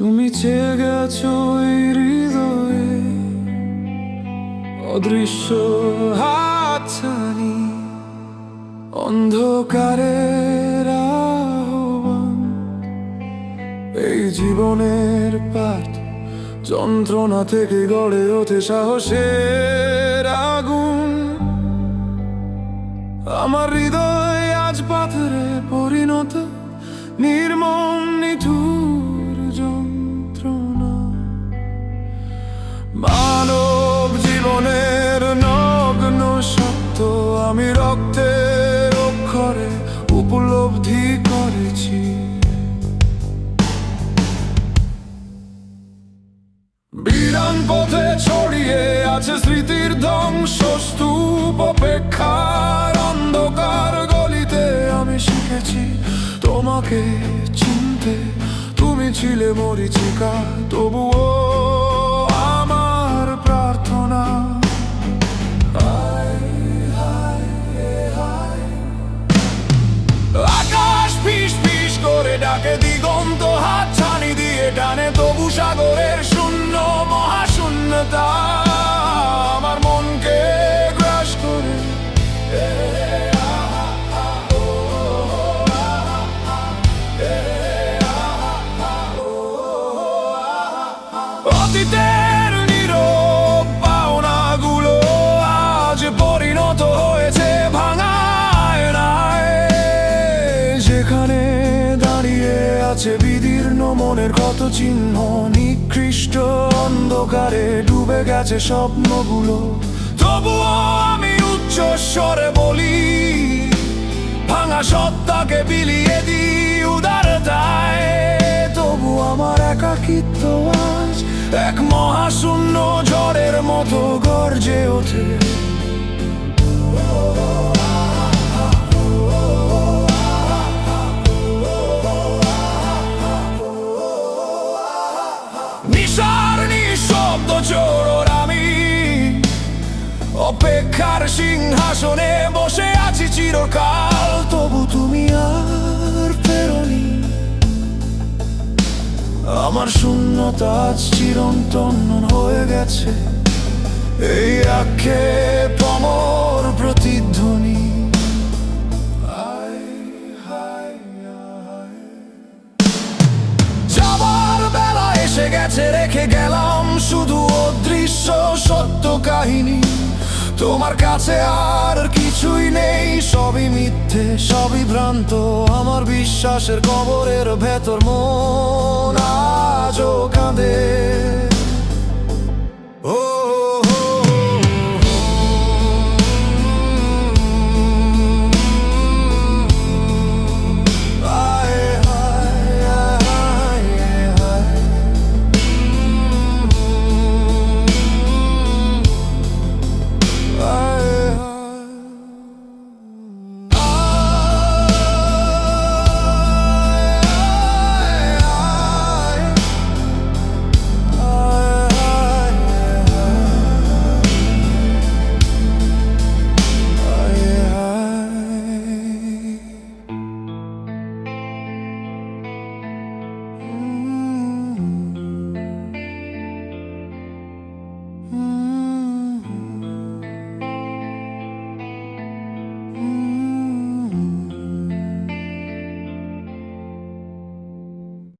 বেঁচে গেছো এই হৃদয়ে। অদৃশ্য হাতছানি, অন্ধকারের আহ্বান। এই জীবনের পাঠ যন্ত্রণা থেকে গড়ে ওঠে সাহসের আগুন। আমার হৃদয় আজ পাথরে পরিণত, নির্মম জীবনের নগ্ন সত্য আমি রক্তের অক্ষরে উপলব্ধি করেছি। বিরান পথে ছড়িয়ে আছে স্মৃতির ধ্বংস স্তূপ, অপেক্ষার অন্ধকার গলিতে আমি শিখেছি তোমাকে চিনতে। তুমি ছিলে মরিচিকা, তবুও মহাশূন্যতা আমার মনকে গ্রাস আছে বিদীর্ণ মনের কত চিহ্ন, নিকৃষ্ট অন্ধকারে ডুবে গেছে স্বপ্নগুলো। তবুও আমি উচ্চ স্বরে বলি, ভাঙা সত্তাকে বিলিয়ে দিই উদারতায় তবু আমার একাকিত্ব আজ এক মহাশূন্য ঝড়ের মতো গর্জে ওঠে। অপেক্ষার সিংহাসনে বসে আছি চিরকাল। তবু তুমি আর ফেরোনি। আমার শূন্যতা আজ চিরন্তন হয়ে গেছে। এই আক্ষেপ অমর প্রতিধ্বনি। যাবার বেলা এসে গেছে রেখে তোমার কাছে আর কিছুই নেই। সবই মিথ্যে সবই ভ্রান্ত। আমার বিশ্বাসের কবরের ভেতর মন।